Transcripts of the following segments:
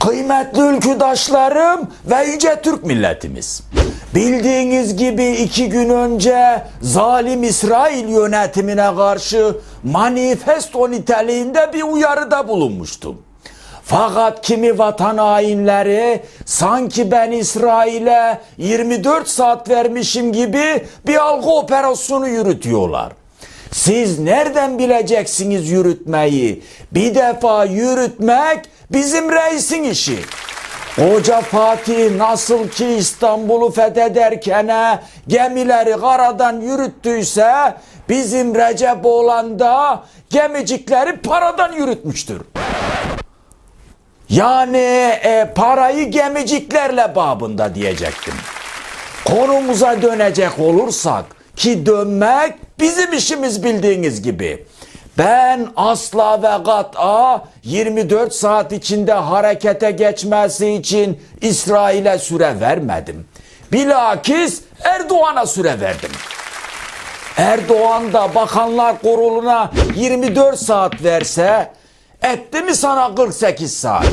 Kıymetli ülküdaşlarım ve yüce Türk milletimiz. Bildiğiniz gibi iki gün önce zalim İsrail yönetimine karşı manifesto niteliğinde bir uyarıda bulunmuştum. Fakat kimi vatan hainleri sanki ben İsrail'e 24 saat vermişim gibi bir algı operasyonu yürütüyorlar. Siz nereden bileceksiniz yürütmeyi? Bir defa yürütmek bizim reisin işi. Hoca Fatih nasıl ki İstanbul'u fethederken gemileri karadan yürüttüyse bizim Recep oğlan da gemicikleri paradan yürütmüştür. Yani e, parayı gemiciklerle babında diyecektim. Konumuza dönecek olursak ki dönmek bizim işimiz bildiğiniz gibi. Ben asla ve kat'a 24 saat içinde harekete geçmesi için İsrail'e süre vermedim. Bilakis Erdoğan'a süre verdim. Erdoğan da Bakanlar Kurulu'na 24 saat verse etti mi sana 48 saat?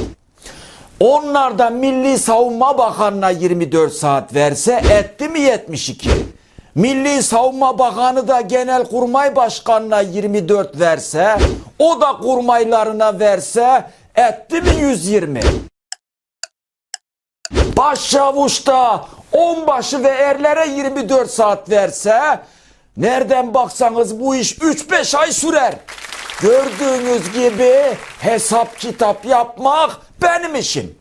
Onlar da Milli Savunma Bakanı'na 24 saat verse etti mi 72? Milli Savunma Bakanı da Genelkurmay Başkanı'na 24 verse, o da kurmaylarına verse etti mi 120? Başçavuş da onbaşı ve erlere 24 saat verse nereden baksanız bu iş 3-5 ay sürer. Gördüğünüz gibi hesap kitap yapmak benim işim.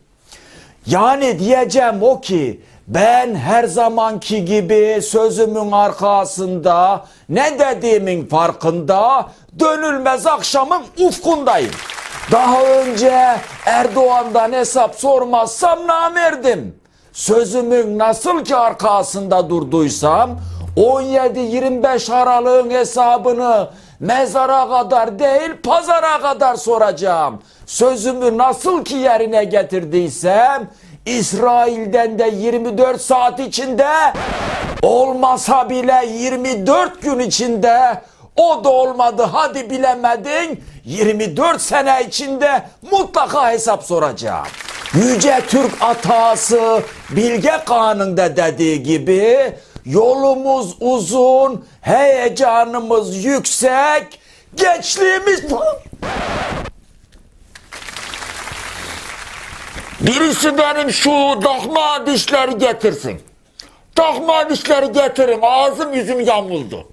Yani diyeceğim o ki ben her zamanki gibi sözümün arkasında ne dediğimin farkında dönülmez akşamın ufkundayım. Daha önce Erdoğan'dan hesap sormazsam namerdim. Sözümün nasıl ki arkasında durduysam 17-25 Aralık'ın hesabını mezara kadar değil pazara kadar soracağım. Sözümü nasıl ki yerine getirdiysem İsrail'den de 24 saat içinde olmasa bile 24 gün içinde o da olmadı hadi bilemedin 24 sene içinde mutlaka hesap soracağım. Yüce Türk atası Bilge Kağan'ın da dediği gibi yolumuz uzun, heyecanımız yüksek, gençliğimiz... Birisi benim şu dokma dişleri getirsin. Dokma dişleri getirin. Ağzım yüzüm yamuldu.